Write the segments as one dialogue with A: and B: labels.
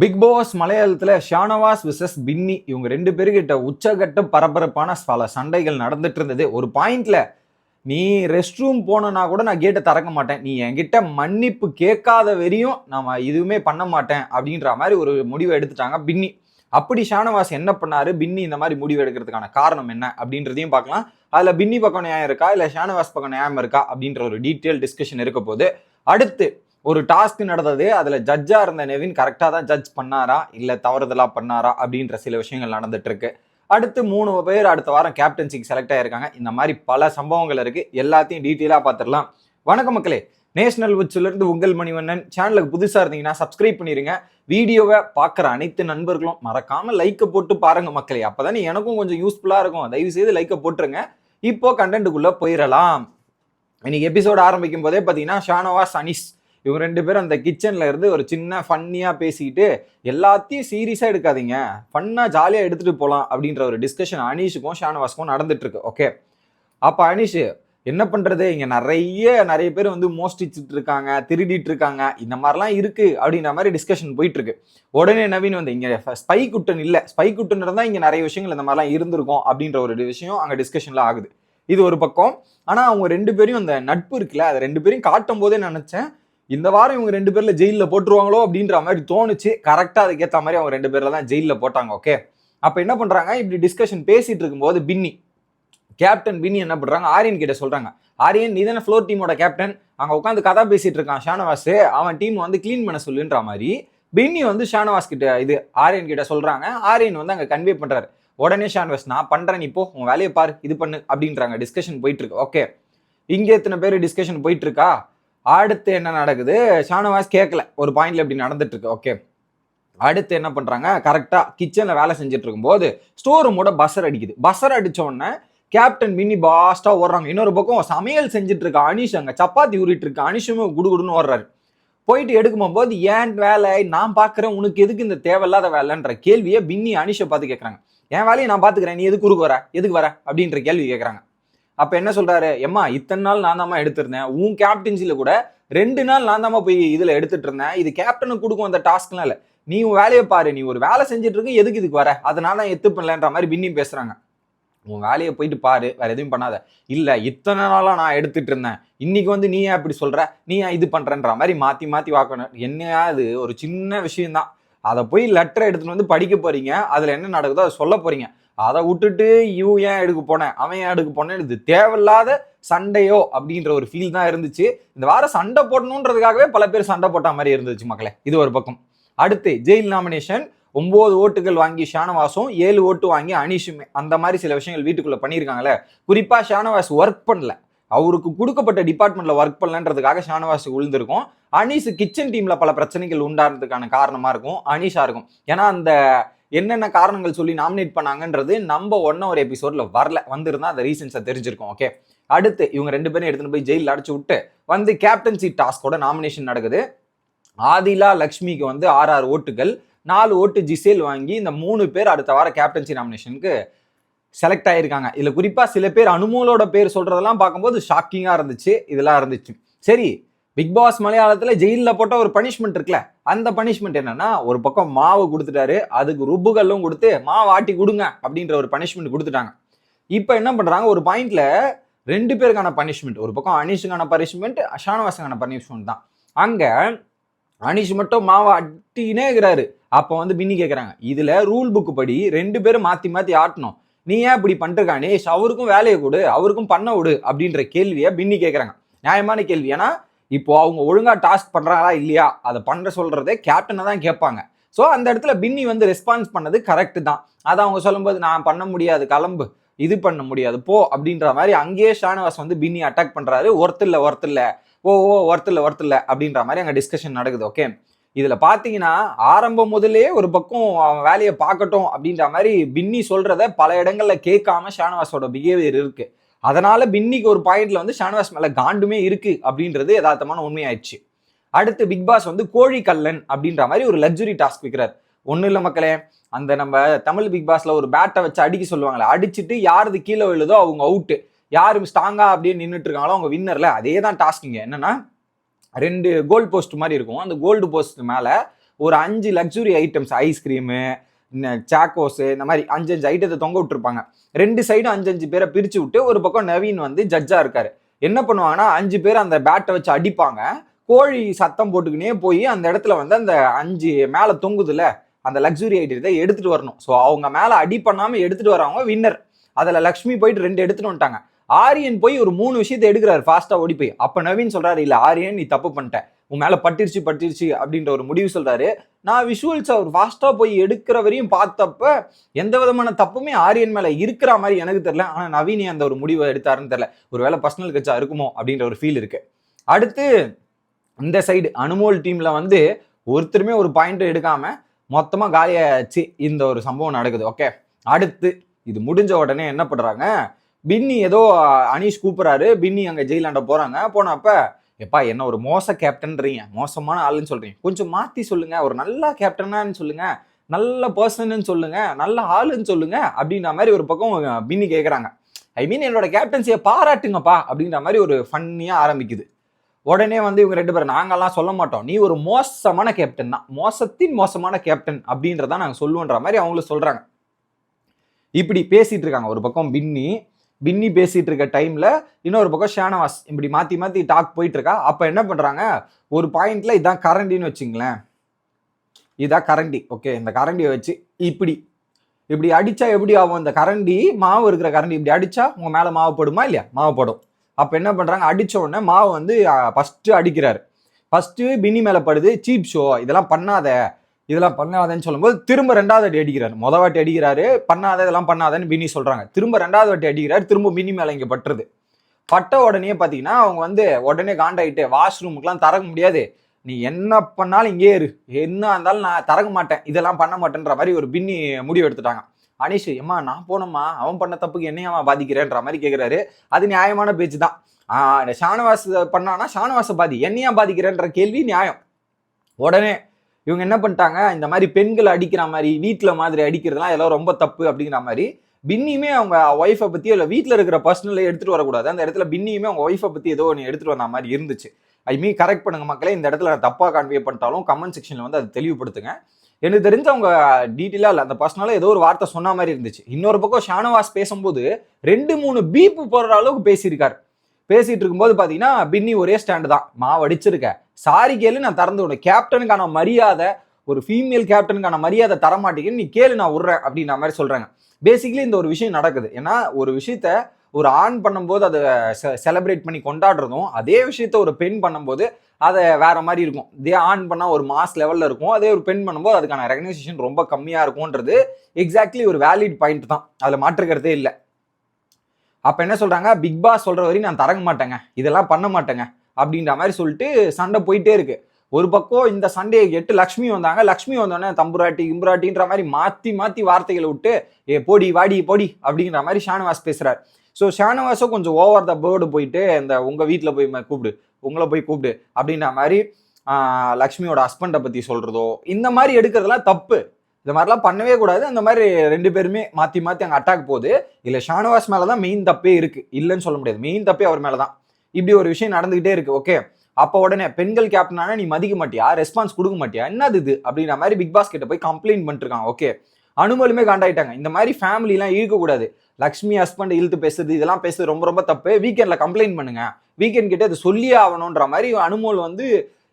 A: Big pass மலையாளத்தில் Shanavas versus பின்னி. இவங்க ரெண்டு பேருக்கிட்ட உச்சகட்ட பரபரப்பான பல சண்டைகள் நடந்துட்டு இருந்தது. ஒரு பாயிண்ட்ல நீ ரெஸ்ட் ரூம் போனனா கூட நான் கேட்டை திறக்க மாட்டேன். நீ என்கிட்ட மன்னிப்பு கேட்காத வரையும் நம்ம எதுவுமே பண்ண மாட்டேன். அப்படின்ற மாதிரி ஒரு முடிவை எடுத்துட்டாங்க பின்னி. அப்படி ஷானவாஸ் என்ன பண்ணாரு? பின்னி இந்த மாதிரி முடிவு எடுக்கிறதுக்கான காரணம் என்ன? அப்படின்றதையும் பார்க்கலாம். அதில் பின்னி பக்கம் நியாயம் இருக்கா? இல்லை ஷானவாஸ் பக்கம் நியாயம் இருக்கா? அப்படின்ற ஒரு டீட்டெயில் டிஸ்கஷன் இருக்க போது அடுத்து ஒரு டாஸ்க் நடந்தது அதில் ஜட்ஜாக இருந்த நெவின் கரெக்டாக தான் ஜட்ஜ் பண்ணாரா? இல்லை தவறுதலாக பண்ணாரா? அப்படின்ற சில விஷயங்கள் நடந்துட்டுருக்கு. அடுத்து மூணு பேர் அடுத்த வாரம் கேப்டன்சிக்கு செலக்ட் ஆகிருக்காங்க இந்த மாதிரி பல சம்பவங்கள் இருக்குது எல்லாத்தையும் டீட்டெயிலாக பார்த்துடலாம் வணக்கம் மக்களே. நேஷனல் உச்சிலிருந்து உங்கள் மணிவண்ணன். சேனலுக்கு புதுசாக இருந்தீங்கன்னா சப்ஸ்கிரைப் பண்ணிருங்க. வீடியோவை பார்க்குற அனைத்து நண்பர்களும் மறக்காமல் லைக்கை போட்டு பாருங்கள் மக்களே. அப்பதான் எனக்கும் கொஞ்சம் யூஸ்ஃபுல்லாக இருக்கும். தயவு செய்து லைக்கை போட்டுருங்க. இப்போது கண்டென்ட்டுக்குள்ளே போயிடலாம் இன்னைக்கு எபிசோட் ஆரம்பிக்கும் போதே பார்த்தீங்கன்னா ஷானவாஸ் அனிஷ் இவங்க ரெண்டு பேரும் அந்த கிச்சன்ல இருந்து ஒரு சின்ன ஃபன்னியா பேசிக்கிட்டு எல்லாத்தையும் சீரியஸா எடுக்காதீங்க. ஃபன்னா ஜாலியா எடுத்துட்டு போகலாம் அப்படின்ற ஒரு டிஸ்கஷன் அனீஷுக்கும் ஷானவாஸ்க்கும் நடந்துட்டு இருக்கு ஓகே அப்போ அனீஷ் என்ன பண்றது? இங்க நிறைய நிறைய பேர் வந்து மோஸ்டிச்சுட்டு இருக்காங்க திருடிட்டு இருக்காங்க. இந்த மாதிரிலாம் இருக்கு அப்படின்ற மாதிரி டிஸ்கஷன் போயிட்டு இருக்கு. உடனே நவீன் வந்து இங்க ஸ்பை குட்டன் இல்ல. ஸ்பை குட்டன் இருந்தா இங்க நிறைய விஷயங்கள் இந்த மாதிரிலாம் இருந்திருக்கும் அப்படின்ற ஒரு விஷயம் அங்க டிஸ்கஷன்ல ஆகுது. இது ஒரு பக்கம். ஆனா அவங்க ரெண்டு பேரையும் அந்த நட்பு இருக்குல்ல அதை ரெண்டு பேரையும் காட்டும் போதே நினைச்சேன் இந்த வாரம் இவங்க ரெண்டு பேர்ல ஜெயிலில் போட்டுருவாங்களோ அப்படின்ற மாதிரி தோணுச்சு. கரெக்டாக அதுக்கேற்ற மாதிரி அவங்க ரெண்டு பேர்ல தான் ஜெயிலில் போட்டாங்க ஓகே அப்போ என்ன பண்ணுறாங்க இப்படி டிஸ்கஷன் பேசிட்டு இருக்கும்போது பின்னி கேப்டன் பின்னி என்ன பண்றாங்க? ஆரியன் கிட்ட சொல்றாங்க. ஆரியன் நீ தானே ஃப்ளோர் டீமோட கேப்டன் அங்கே உட்காந்து கதை பேசிட்டு இருக்கான் ஷானவாஸ். அவன் டீம் வந்து க்ளீன் பண்ண சொல்லுன்ற மாதிரி பின்னி வந்து ஷானவாஸ் கிட்ட இது ஆரியன் கிட்ட சொல்றாங்க. ஆரியன் வந்து அங்கே கன்வே பண்றாரு. உடனே ஷானவாஸ் நான் பண்றேன் நீ உன் வேலையை பாரு. இது பண்ணு. அப்படின்றாங்க. டிஸ்கஷன் போயிட்டு இருக்கு ஓகே இங்கே எத்தனை பேர் டிஸ்கஷன் போயிட்டு இருக்கா? அடுத்து என்ன நடக்குது? ஷானவாஸ் கேட்கல ஒரு பாயிண்ட்ல இப்படி நடந்துட்டு இருக்கு ஓகே அடுத்து என்ன பண்றாங்க? கரெக்டா கிச்சன்ல வேலை செஞ்சுட்டு இருக்கும்போது ஸ்டோர் ரூமோட பஸ்ஸர் அடிக்குது. பஸ்ஸர் அடிச்ச உடனே கேப்டன் மினி பாஸ்டா ஓடுறாங்க. இன்னொரு பக்கம் சமையல் செஞ்சுட்டு இருக்க அனிஷ் அங்க. சப்பாத்தி உருட்டு இருக்க அனிஷுமே குடுகுடுன்னு ஓடுறாரு. போயிட்டு எடுக்கும் போது ஏன் வேலை? நான் பார்க்குறேன் உனக்கு எதுக்கு இந்த தேவையில்லாத வேலைன்ற கேள்வியை பின்னி அனிஷை பார்த்து கேட்குறாங்க என் வேலையை நான் பார்த்துக்கிறேன் நீ எதுக்கு குறுக்கு வர? எதுக்கு வர? அப்படின்ற கேள்வி கேட்குறாங்க அப்ப என்ன சொல்றாரு? எம்மா இத்தனை நாள் நான் தாம்மா எடுத்திருந்தேன். உன் கேப்டன்சில கூட ரெண்டு நாள் நான் தாம்மா போய் இதுல எடுத்துட்டு இருந்தேன். இது கேப்டனுக்கு கொடுக்கும் அந்த டாஸ்க்லாம் இல்ல. நீ உன் வேலையை பாரு. நீ ஒரு வேலை செஞ்சுட்டு இருக்கு எதுக்கு இதுக்கு வர? அதனால நான் எத்து பண்ணலன்ற மாதிரி பின்னி பேசுறாங்க. உன் வேலையை போயிட்டு பாரு. வேற எதுவும் பண்ணாத. இல்ல இத்தனை நாளா நான் எடுத்துட்டு இருந்தேன். இன்னைக்கு வந்து நீ ஏன் இப்படி சொல்ற? நீ ஏன் இது பண்றன்ற மாதிரி மாத்தி மாத்தி வாக்கணும். என்னையா அது ஒரு சின்ன விஷயம்தான். அதை போய் லெட்டர் எடுத்துட்டு வந்து படிக்க போறீங்க. அதுல என்ன நடக்குதோ அதை சொல்ல போறீங்க. அதை விட்டுட்டு இவன் ஏன் எடுக்க போனேன் அவன் ஏன் எடுக்க போனேன் இது தேவையில்லாத சண்டையோ அப்படின்ற ஒரு ஃபீல் தான் இருந்துச்சு. இந்த வாரம் சண்டை போடணுன்றதுக்காகவே பல பேர் சண்டை போட்ட மாதிரி இருந்துச்சு மக்களே. இது ஒரு பக்கம். அடுத்து ஜெயில் நாமினேஷன் ஒன்பது ஓட்டுகள் வாங்கி ஷானவாஸும் ஏழு ஓட்டு வாங்கி அனீஷுமே. அந்த மாதிரி சில விஷயங்கள் வீட்டுக்குள்ள பண்ணியிருக்காங்களே குறிப்பா ஷானவாஸ் ஒர்க் பண்ணல. அவருக்கு கொடுக்கப்பட்ட டிபார்ட்மெண்ட்ல ஒர்க் பண்ணலன்றதுக்காக ஷானவாஸ் விழுந்திருக்கும். அனீஷ் கிச்சன் டீம்ல பல பிரச்சனைகள் உண்டானதுக்கான காரணமா இருக்கும். அனீஷா இருக்கும். ஏன்னா அந்த என்னென்ன காரணங்கள் சொல்லி நாமினேட் பண்ணாங்கன்றது நம்ம ஒன்ன ஒரு எபிசோட்ல வரல. வந்திருந்தா அந்த ரீசன்ஸை தெரிஞ்சிருக்கும் ஓகே அடுத்து இவங்க ரெண்டு பேரும் எடுத்துன்னு போய் ஜெயிலில் அடைச்சு விட்டு வந்து கேப்டன்சி டாஸ்கோட நாமினேஷன் நடக்குது. ஆதிலா லக்ஷ்மிக்கு வந்து ஆறு ஆறு ஓட்டுகள் நாலு ஓட்டு ஜிசேல் வாங்கி இந்த மூணு பேர் அடுத்த வார கேப்டன்சி நாமினேஷனுக்கு செலக்ட் ஆயிருக்காங்க. இதில் குறிப்பாக சில பேர் அனுமோலோட பேர் சொல்கிறதெல்லாம் பார்க்கும்போது ஷாக்கிங்காக இருந்துச்சு இதெல்லாம் இருந்துச்சு. சரி பிக் பாஸ் மலையாளத்துல ஜெயிலில் போட்ட ஒரு பனிஷ்மெண்ட் இருக்குல்ல அந்த பனிஷ்மெண்ட் என்னன்னா ஒரு பக்கம் மாவு கொடுத்துட்டாரு அதுக்கு ருப்புகள்லும் கொடுத்து மாவு ஆட்டி கொடுங்க அப்படின்ற ஒரு பனிஷ்மெண்ட் கொடுத்துட்டாங்க. இப்போ என்ன பண்றாங்க ஒரு பாயிண்ட்ல ரெண்டு பேருக்கான பனிஷ்மெண்ட் ஒரு பக்கம் அனீஷுக்கான பனிஷ்மெண்ட் ஷானவாஸுக்கான பனிஷ்மெண்ட் தான். அங்க அனீஷ் மட்டும் மாவை அட்டினே இருக்கிறாரு. அப்போ வந்து பின்னி கேட்குறாங்க இதுல ரூல் புக் படி ரெண்டு பேரும் மாத்தி மாத்தி ஆட்டணும். நீ ஏன் இப்படி பண்ணிருக்க அனீஷ்? அவருக்கும் வேலையை கொடு அவருக்கும் பண்ண விடு அப்படின்ற கேள்வியை பின்னி கேட்குறாங்க நியாயமான கேள்வி. ஏன்னா இப்போ அவங்க ஒழுங்கா டாஸ்க் பண்றாங்களா இல்லையா? அதை பண்ற சொல்றதே கேப்டனை தான் கேட்பாங்க. ஸோ அந்த இடத்துல பின்னி வந்து ரெஸ்பான்ஸ் பண்ணது கரெக்டு தான். அதை அவங்க சொல்லும்போது நான் பண்ண முடியாது கிளம்பு. இது பண்ண முடியாது. போ அப்படின்ற மாதிரி அங்கேயே ஷானவாஸ் வந்து பின்னி அட்டாக் பண்றாரு. ஒருத்தர் இல்ல ஓ ஓ ஒருத்தர் இல்ல அப்படின்ற மாதிரி அங்கே டிஸ்கஷன் நடக்குது ஓகே இதில் பார்த்தீங்கன்னா ஆரம்பம் முதலே ஒரு பக்கம் அவன் வேலையை பார்க்கட்டும் அப்படின்ற மாதிரி பின்னி சொல்றத பல இடங்களில் கேட்காம ஷானவாஸோட பிஹேவியர் இருக்குது அதனால பின்னிக்கு ஒரு பாயிண்ட்ல வந்து ஷானவாஸ் மேல காண்டுமே இருக்கு அப்படின்றது யதார்த்தமான உண்மையாயிடுச்சு. அடுத்து பிக் பாஸ் வந்து கோழி கல்லன் அப்படின்ற மாதிரி ஒரு லக்ஸுரி டாஸ்க் வைக்கிறார். ஒன்றும் இல்லை மக்களே அந்த நம்ம தமிழ் பிக் பாஸ்ல ஒரு பேட்டை வச்சு அடிக்க சொல்லுவாங்களே அடிச்சுட்டு யாரது கீழே விழுதோ அவங்க அவுட்டு யார் ஸ்ட்ராங்கா அப்படியே நின்றுட்டு இருக்காங்களோ அவங்க வின்னர்ல அதே தான் டாஸ்க்குங்க என்னன்னா ரெண்டு கோல்டு போஸ்ட் மாதிரி இருக்கும். அந்த கோல்டு போஸ்ட் மேலே ஒரு அஞ்சு லக்ஸுரி ஐட்டம்ஸ் ஐஸ்கிரீமு சாக்கோஸு இந்த மாதிரி அஞ்சு அஞ்சு ஐட்டத்தை தொங்க விட்டுருப்பாங்க. ரெண்டு சைடும் அஞ்சு அஞ்சு பேரை பிரித்து விட்டு ஒரு பக்கம் நவீன் வந்து ஜட்ஜாக இருக்காரு. என்ன பண்ணுவாங்கன்னா அஞ்சு பேர் அந்த பேட்டை வச்சு அடிப்பாங்க. கோழி சத்தம் போட்டுக்கினே போய் அந்த இடத்துல வந்து அந்த அஞ்சு மேலே தொங்குதுல அந்த லக்ஸுரி ஐட்டத்தை எடுத்துட்டு வரணும். ஸோ அவங்க மேலே அடி பண்ணாமல் எடுத்துட்டு வரவங்க வின்னர் அதில் லக்ஷ்மி போயிட்டு ரெண்டு எடுத்துட்டு வந்துட்டாங்க. ஆரியன் போய் ஒரு மூணு விஷயத்தை எடுக்கிறாரு ஃபாஸ்ட்டாக ஓடி போய். அப்போ நவீன் சொல்கிறாரு இல்லை ஆரியன் நீ தப்பு பண்ணிட்ட. உன் மேலே பட்டிருச்சு பட்டிருச்சு அப்படின்ற ஒரு முடிவு சொல்கிறாரு நான் விஷுவல்ஸ் அவர் ஃபாஸ்ட்டாக போய் எடுக்கிற வரையும் பார்த்தப்ப எந்த விதமான தப்புமே ஆரியன் மேலே இருக்கிற மாதிரி எனக்கு தெரியல. ஆனால் நவீனி அந்த ஒரு முடிவை எடுத்தாருன்னு தெரில ஒரு வேளை பர்சனல் கட்சா இருக்குமோ அப்படின்ற ஒரு ஃபீல் இருக்கு. அடுத்து இந்த சைடு அனுமோல் டீமில் வந்து ஒருத்தருமே ஒரு பாயிண்ட் எடுக்காமல் மொத்தமாக காலியாச்சு இந்த ஒரு சம்பவம் நடக்குது. ஓகே அடுத்து இது முடிஞ்ச உடனே என்ன பண்ணுறாங்க பின்னி ஏதோ அனீஷ் கூப்பிட்றாரு. பின்னி அங்கே ஜெயிலாண்ட போகிறாங்க போனப்போ எப்பா என்ன ஒரு மோச கேப்டன்றீங்க மோசமான ஆளுன்னு சொல்கிறீங்க கொஞ்சம் மாற்றி சொல்லுங்கள் ஒரு நல்ல கேப்டனான்னு சொல்லுங்கள் நல்ல பர்சன்னு சொல்லுங்கள் நல்ல ஆளுன்னு சொல்லுங்கள் அப்படின்ற மாதிரி ஒரு பக்கம் பின்னி கேட்குறாங்க ஐ மீன் என்னோட கேப்டன்சியை பாராட்டுங்கப்பா. அப்படின்ற மாதிரி ஒரு ஃபன்னியாக ஆரம்பிக்குது. உடனே வந்து இவங்க ரெண்டு பேரும் நாங்கள்லாம் சொல்ல மாட்டோம். நீ ஒரு மோசமான கேப்டன் தான். மோசத்தின் மோசமான கேப்டன் அப்படின்றத நாங்கள் சொல்லுவோன்ற மாதிரி அவங்களும் சொல்கிறாங்க இப்படி பேசிகிட்டு இருக்காங்க. ஒரு பக்கம் பின்னி பின்னி பேசிட்டு இருக்க டைம்ல இன்னொரு பக்கம் ஷானவாஸ் இப்படி மாற்றி மாற்றி டாக் போயிட்டு இருக்கா என்ன பண்ணுறாங்க ஒரு பாயிண்ட்ல இதான் கரண்டின்னு வச்சுங்களேன். இதான் கரண்டி. ஓகே இந்த கரண்டியை வச்சு இப்படி. இப்படி அடித்தா எப்படி ஆகும்? இந்த கரண்டி மாவு இருக்கிற கரண்டி இப்படி அடித்தா உங்கள் மேலே மாவு போடுமா இல்லையா? மாவு போடும். என்ன பண்ணுறாங்க அடித்த உடனே மாவு வந்து ஃபஸ்ட்டு அடிக்கிறாரு. ஃபஸ்ட்டு பின்னி மேலே படுது. சீப் ஷோ இதெல்லாம் பண்ணாத. இதெல்லாம் பண்ணாதேன்னு சொல்லும்போது திரும்ப ரெண்டாவது அடி அடிக்கிறாரு. மொதல் வாட்டி அடிக்கிறாரு பண்ணாத இதெல்லாம் பண்ணாதேன்னு பின்னி சொல்றாங்க. திரும்ப ரெண்டாவது வாட்டி அடிக்கிறாரு திரும்ப பின்னி மேலே இங்கே பட்டுறது பட்ட உடனே பார்த்தீங்கன்னா அவங்க வந்து உடனே காண்டாயிட்டு வாஷ்ரூமுக்குலாம் திறக்க முடியாது. நீ என்ன பண்ணாலும் இங்கே இரு. என்ன இருந்தாலும் நான் திறக்க மாட்டேன். இதெல்லாம் பண்ண மாட்டேன்ற மாதிரி ஒரு பின்னி முடிவு எடுத்துட்டாங்க. அனீஷ் ஏம்மா நான் போனோம்மா. அவன் பண்ண தப்புக்கு என்னையம்மா பாதிக்கிறேன்ற மாதிரி கேட்குறாரு அது நியாயமான பேச்சு தான். ஆஹ் ஷானவாஸ் பண்ணானா ஷானவாசை பாதி என்னையா பாதிக்கிறேன்ற கேள்வி நியாயம். உடனே இவங்க என்ன பண்ணிட்டாங்க? இந்த மாதிரி பெண்களை அடிக்கிற மாதிரி வீட்டில் மாதிரி அடிக்கிறதுலாம் எல்லாம் ரொம்ப தப்பு அப்படிங்கிற மாதிரி பின்னியுமே அவங்க ஒய்ஃபை பற்றி இல்லை வீட்டில் இருக்கிற பர்சனலை எடுத்துகிட்டு வரக்கூடாது. அந்த இடத்துல பின்னியுமே அவங்க ஒய்ஃபை பற்றி ஏதோ ஒன்று எடுத்துகிட்டு வந்த மாதிரி இருந்துச்சு. ஐ மீன் கரெக்ட் பண்ணுங்க மக்களே இந்த இடத்துல நான் தப்பாக கன்வே பண்ணிட்டாலும் கமெண்ட் செக்ஷனில் வந்து அதை தெளிவுபடுத்துங்க. எனக்கு தெரிஞ்சு அவங்க டீட்டெயிலாக இல்லை அந்த பர்சனலாக ஏதோ ஒரு வார்த்தை சொன்ன மாதிரி இருந்துச்சு. இன்னொரு பக்கம் ஷானவாஸ் பேசும்போது ரெண்டு மூணு பீப்பு போடுற அளவுக்கு பேசியிருக்காரு. பேசிகிட்டு இருக்கும்போது பார்த்தீங்கன்னா பின்னி ஒரே ஸ்டாண்டு தான். மாவு அடிச்சிருக்க. சாரி கேளு நான் திறந்து விடுறேன். கேப்டனுக்கான மரியாதை ஒரு ஃபீமேல் கேப்டனுக்கான மரியாதை தரமாட்டேங்குன்னு நீ கேளு நான் விட்றேன் அப்படின்ற மாதிரி சொல்றாங்க. பேசிக்கலி இந்த ஒரு விஷயம் நடக்குது. ஏன்னா ஒரு விஷயத்த ஒரு ஆண் பண்ணும்போது அதை செலிப்ரேட் பண்ணி கொண்டாடுறதும் அதே விஷயத்த ஒரு பெண் பண்ணும்போது அதை வேற மாதிரி இருக்கும். இதே ஆண் பண்ணால் ஒரு மாஸ் லெவலில் இருக்கும். அதே ஒரு பெண் பண்ணும்போது அதுக்கான ரெகனைசேஷன் ரொம்ப கம்மியாக இருக்கும்ன்றது எக்ஸாக்ட்லி ஒரு வேலிட் பாயிண்ட் தான். அதில் மாற்றுக்கிறதே இல்லை. அப்போ என்ன சொல்கிறாங்க பிக் பாஸ் சொல்கிற வரையும் நான் தரங்க மாட்டேங்க. இதெல்லாம் பண்ண மாட்டேங்க. அப்படின்ற மாதிரி சொல்லிட்டு சண்டை போயிட்டே இருக்கு. ஒரு பக்கம் இந்த சண்டையை கேட்டு லக்ஷ்மி வந்தாங்க. லக்ஷ்மி வந்தோடனே தம்புராட்டி இம்புராட்டின்ற மாதிரி மாத்தி மாத்தி வார்த்தைகளை விட்டு ஏ போடி வாடி போடி அப்படிங்கிற மாதிரி ஷானவாஸ் பேசுறாரு. ஸோ ஷானவாஸும் கொஞ்சம் ஓவர் த பேர்டு போயிட்டு இந்த உங்க வீட்டில் போய் கூப்பிடு. உங்களை போய் கூப்பிடு. அப்படின்ற மாதிரி லக்ஷ்மியோட ஹஸ்பண்டை பத்தி சொல்றதோ இந்த மாதிரி எடுக்கிறதுலாம் தப்பு. இந்த மாதிரிலாம் பண்ணவே கூடாது. அந்த மாதிரி ரெண்டு பேருமே மாத்தி மாத்தி அங்கே அட்டாக் போகுது. இல்லை ஷானவாஸ் மேலே தான் மெயின் தப்பே இருக்கு. இல்லைன்னு சொல்ல முடியாது. மெயின் தப்பே அவர் மேலே தான் இப்படி ஒரு விஷயம் நடந்துகிட்டே இருக்கு ஓகே அப்போ உடனே பெண்கள் கேப்டனான நீ மதிக்க மாட்டியா? ரெஸ்பான்ஸ் கொடுக்க மாட்டியா? என்னது இது? அப்படின்ற மாதிரி பிக் பாஸ் கிட்ட போய் கம்ப்ளைண்ட் பண்ணிட்டு இருக்காங்க ஓகே அனுமலுமே காண்டாயிட்டாங்க. இந்த மாதிரி ஃபேமிலி எல்லாம் இழுக்கக்கூடாது லக்ஷ்மி ஹஸ்பண்ட் இழுத்து பேசுறது இதெல்லாம் பேசுறது ரொம்ப ரொம்ப தப்பு. வீக்கெண்ட்ல கம்ப்ளைண்ட் பண்ணுங்க. வீக்கெண்ட் கிட்ட அது சொல்லியே ஆகணுன்ற மாதிரி அனுமோல் வந்து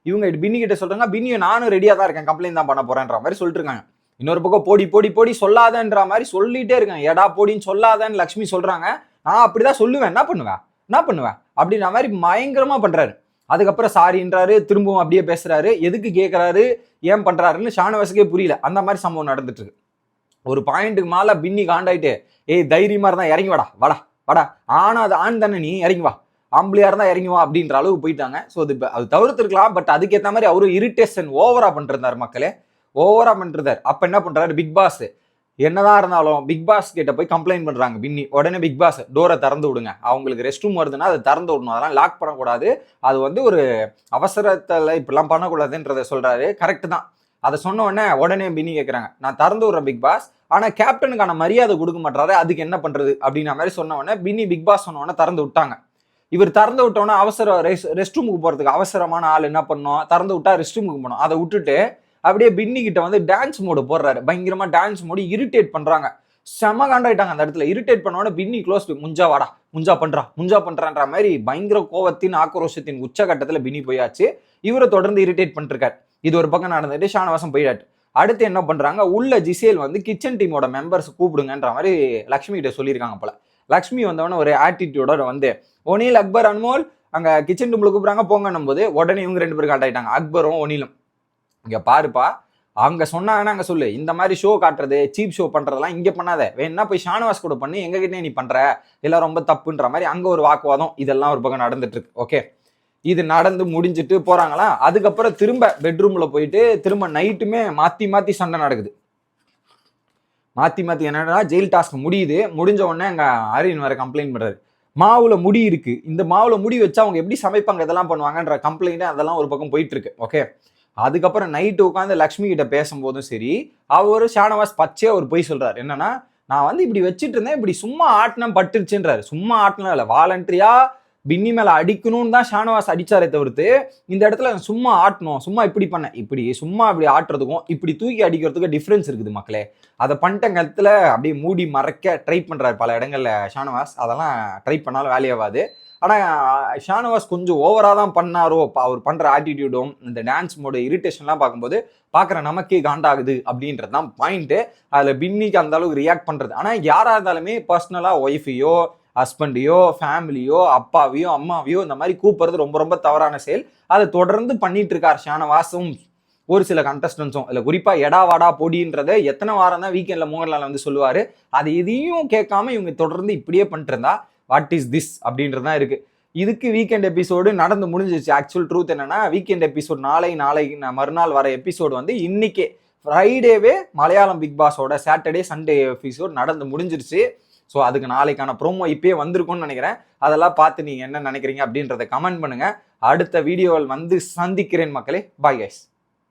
A: இவங்க பின்னி கிட்ட சொல்றாங்க. பின்னியை நானும் ரெடியா தான் இருக்கேன். கம்ப்ளைண்ட் தான் பண்ண போறேன்ற மாதிரி சொல்லிட்டு இருக்காங்க இன்னொரு பக்கம் போடி போடி போடி சொல்லாதன்ற மாதிரி சொல்லிட்டே இருக்கேன் எடா போடின்னு சொல்லாதன்னு லக்ஷ்மி சொல்றாங்க. நான் அப்படிதான் சொல்லுவேன். என்ன பண்ணுவேன் என்ன பண்ணுவேன். அப்படின்ற மாதிரி பயங்கரமாக பண்ணுறாரு அதுக்கப்புறம் சாரின்றாரு திரும்பவும் அப்படியே பேசுறாரு. எதுக்கு கேட்குறாரு ஏன் பண்ணுறாருன்னு ஷானவாஸுக்கே புரியல. அந்த மாதிரி சம்பவம் நடந்துட்டு இருக்கு. ஒரு பாயிண்ட்டுக்கு மேலே பின்னி காண்டாயிட்டு ஏய் தைரியமாக இருந்தால் இறங்கி வாடா வாடா வாடா. ஆனா அது ஆண் தானே நீ இறங்கி வா. ஆம்பளையாக இருந்தால் இறங்கி வா அப்படின்ற அளவுக்கு போயிட்டாங்க. ஸோ அது அது தவிர்த்துருக்கலாம். பட் அதுக்கேற்ற மாதிரி அவரு இரிட்டேஷன் ஓவராக பண்ணிருந்தார் மக்களே. ஓவராக பண்ணுறார் அப்போ என்ன பண்ணுறாரு பிக் பாஸ். என்னதான் இருந்தாலும் பிக் பாஸ் கிட்ட போய் கம்ப்ளைண்ட் பண்றாங்க பின்னி. உடனே பிக் பாஸ் டோரை திறந்து விடுங்க. அவங்களுக்கு ரெஸ்ட் ரூம் வருதுன்னா அதை திறந்து விடணும். அதெல்லாம் லாக் பண்ணக்கூடாது. அது வந்து ஒரு அவசரத்தில் இப்படிலாம் பண்ணக்கூடாதுன்றதை சொல்றாரு. கரெக்ட் தான். அதை சொன்ன உடனே உடனே பின்னி கேட்குறாங்க நான் திறந்து விடுறேன் பிக் பாஸ் ஆனால் கேப்டனுக்கான மரியாதை கொடுக்க மாட்டாரு. அதுக்கு என்ன பண்ணுறது அப்படின்ற மாதிரி சொன்ன உடனே பின்னி பிக் பாஸ் சொன்ன உடனே திறந்து விட்டாங்க. இவர் திறந்து விட்டோன்னே அவசர ரெஸ்ட் ரூமுக்கு போகிறதுக்கு அவசரமான ஆள் என்ன பண்ணோம் திறந்து விட்டா ரெஸ்ட் ரூமுக்கு போனோம் அதை விட்டுட்டு அப்படியே பின்னி கிட்ட வந்து டான்ஸ் மோடு போடுறாரு. பயங்கரமா டான்ஸ் மோடு இரிட்டேட் பண்றாங்க. செம காண்டாயிட்டாங்க அந்த இடத்துல. இரிட்டேட் பண்ணோட பின்னி க்ளோஸ் முஞ்சா வாடா முஞ்சா பண்றா முஞ்சா பண்றான்ற மாதிரி பயங்கர கோவத்தின் ஆக்ரோஷத்தின் உச்சகட்டத்துல பின்னி போயாச்சு. இவரை தொடர்ந்து இரிட்டேட் பண்ணிருக்காரு. இது ஒரு பக்கம் நடந்துட்டு ஷானவாசம் போயிடாட்டு அடுத்து என்ன பண்றாங்க? உள்ள ஜிசேல் வந்து கிச்சன் டீமோட மெம்பர்ஸ் கூப்பிடுங்கன்ற மாதிரி லக்ஷ்மி கிட்ட சொல்லியிருக்காங்க போல. லக்ஷ்மி வந்தவொடனே ஒரு ஆட்டிடியூடோட வந்து ஒனில் அக்பர் அன்மோல்? அங்க கிச்சன் ரூம்ல கூப்பிடுறாங்க போங்கன்னும் போது உடனே இவங்க ரெண்டு பேரும் காட்டாயிட்டாங்க அக்பரும் ஒனிலும். இங்கே பாருப்பா. அவங்க சொன்னாங்கன்னா அங்கே சொல்லு. இந்த மாதிரி ஷோ காட்டுறது சீப் ஷோ பண்ணுறதெல்லாம் இங்கே பண்ணாத. வேணா போய் ஷானவாஸ் கூட பண்ணி. எங்ககிட்டே நீ பண்ணுற இதெல்லாம் ரொம்ப தப்புன்ற மாதிரி அங்கே ஒரு வாக்குவாதம் இதெல்லாம் ஒரு பக்கம் நடந்துட்டு இருக்கு ஓகே இது நடந்து முடிஞ்சிட்டு போகிறாங்களா அதுக்கப்புறம் திரும்ப பெட்ரூமில் போயிட்டு திரும்ப நைட்டுமே மாற்றி மாற்றி சண்டை நடக்குது. மாற்றி மாற்றி என்னன்னா ஜெயில் டாஸ்க் முடியுது. முடிஞ்ச உடனே அங்கே அரியன் வேறு கம்ப்ளைண்ட் பண்ணுறாரு மாவில் முடி இருக்குது இந்த மாவில் முடி வச்சா அவங்க எப்படி சமைப்பாங்க? இதெல்லாம் பண்ணுவாங்கன்ற கம்ப்ளைண்ட்டு அதெல்லாம் ஒரு பக்கம் போயிட்டுருக்கு. ஓகே அதுக்கப்புறம் நைட்டு உட்காந்து லக்ஷ்மி கிட்ட பேசும்போதும் சரி அவர் ஷானவாஸ் பச்சையே ஒரு பொய் சொல்றாரு. என்னன்னா நான் வந்து இப்படி வச்சுட்டு இருந்தேன் இப்படி சும்மா ஆட்டினம் பட்டுருச்சுன்றாரு. சும்மா ஆட்டினா இல்லை வாலண்டரியா பின்னி மேல அடிக்கணும்னு தான் ஷானவாஸ் அடிச்சாரே தவிர்த்து இந்த இடத்துல சும்மா ஆட்டணும் சும்மா இப்படி பண்ணேன். இப்படி சும்மா இப்படி ஆட்டுறதுக்கும் இப்படி தூக்கி அடிக்கிறதுக்கும் டிஃப்ரென்ஸ் இருக்குது மக்களே. அதை பண்ணிட்ட இடத்துல அப்படியே மூடி மறைக்க ட்ரை பண்றாரு பல இடங்கள்ல ஷானவாஸ். அதெல்லாம் ட்ரை பண்ணாலும் வேலையாகாது. ஆனால் ஷானவாஸ் கொஞ்சம் ஓவராக தான் பண்ணாரோ அவர் பண்ணுற ஆட்டிடியூடும் இந்த டான்ஸ் மோட இரிட்டேஷன்லாம் பார்க்கும்போது பார்க்குற நமக்கே காண்டாகுது அப்படின்றது தான் பாயிண்ட்டு அதில் பின்னிக்கு அந்த அளவுக்கு ரியாக்ட் பண்ணுறது ஆனால் யாராக இருந்தாலுமே பர்சனலாக ஒய்ஃபையோ ஹஸ்பண்டையோ ஃபேமிலியோ அப்பாவையோ அம்மாவையோ இந்த மாதிரி கூப்பிட்றது ரொம்ப ரொம்ப தவறான செயல். அதை தொடர்ந்து பண்ணிட்டு இருக்கார் ஷானவாஸும் ஒரு சில கண்டஸ்டன்ஸும் இல்லை குறிப்பாக எடா வாடா பொடின்றதை எத்தனை வாரம் தான் வீக்கெண்டில் மோகன்லால் வந்து சொல்லுவார். அது எதையும் கேட்காம இவங்க தொடர்ந்து இப்படியே பண்ணிட்டு இருந்தா வாட் இஸ் திஸ் அப்படின்றது தான் இருக்குது இதுக்கு வீக்கெண்ட் எபிசோடு நடந்து முடிஞ்சிச்சு ஆக்சுவல் ட்ரூத் என்னன்னா வீக்கெண்ட் எபிசோட் நாளை நாளை மறுநாள் வர எபிசோடு வந்து இன்னைக்கே. ஃப்ரைடேவே மலையாளம் பிக் பாஸோட சாட்டர்டே சண்டே எபிசோட் நடந்து முடிஞ்சிருச்சு. ஸோ அதுக்கு நாளைக்கான ப்ரோமோ இப்பயே வந்திருக்கும்னு நினைக்கிறேன். அதெல்லாம் பார்த்து நீங்கள் என்ன நினைக்கிறீங்க அப்படின்றத கமெண்ட் பண்ணுங்கள் அடுத்த வீடியோவில் வந்து சந்திக்கிறேன் மக்களே. Bye guys